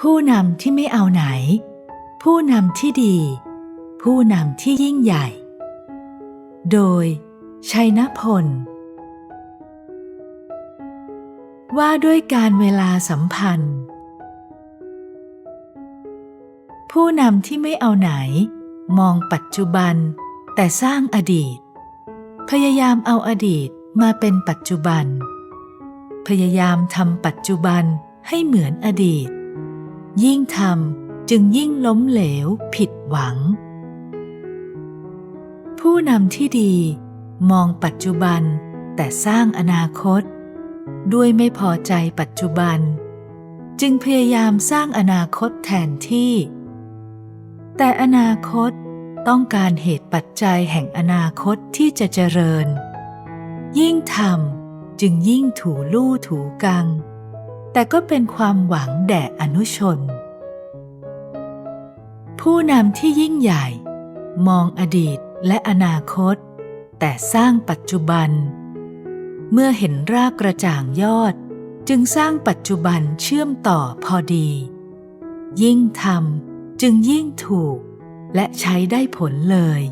ผู้นำที่ไม่เอาไหน ผู้นำที่ดี ผู้นำที่ยิ่งใหญ่ โดย ชัยนพล ว่าด้วยการเวลาสัมพันธ์ ผู้นำที่ไม่เอาไหน มองปัจจุบัน แต่สร้างอดีต พยายามเอาอดีตมาเป็นปัจจุบัน พยายามทำปัจจุบันให้เหมือนอดีต ยิ่งทำจึงยิ่งล้มเหลวผิดหวัง ผู้นำที่ดีมองปัจจุบันแต่สร้างอนาคต ด้วยไม่พอใจปัจจุบัน จึงพยายามสร้างอนาคตแทนที่ แต่อนาคตต้องการเหตุปัจจัยแห่งอนาคตที่จะเจริญ ยิ่งทำจึงยิ่งถูลู่ถูกัง แต่ก็เป็นความหวังแด่อนุชน ผู้นำที่ยิ่งใหญ่ มองอดีตและอนาคต แต่สร้างปัจจุบัน เมื่อเห็นรากกระจ่างยอด จึงสร้างปัจจุบันเชื่อมต่อพอดี ยิ่งทำจึงยิ่งถูก และใช้ได้ผลเลย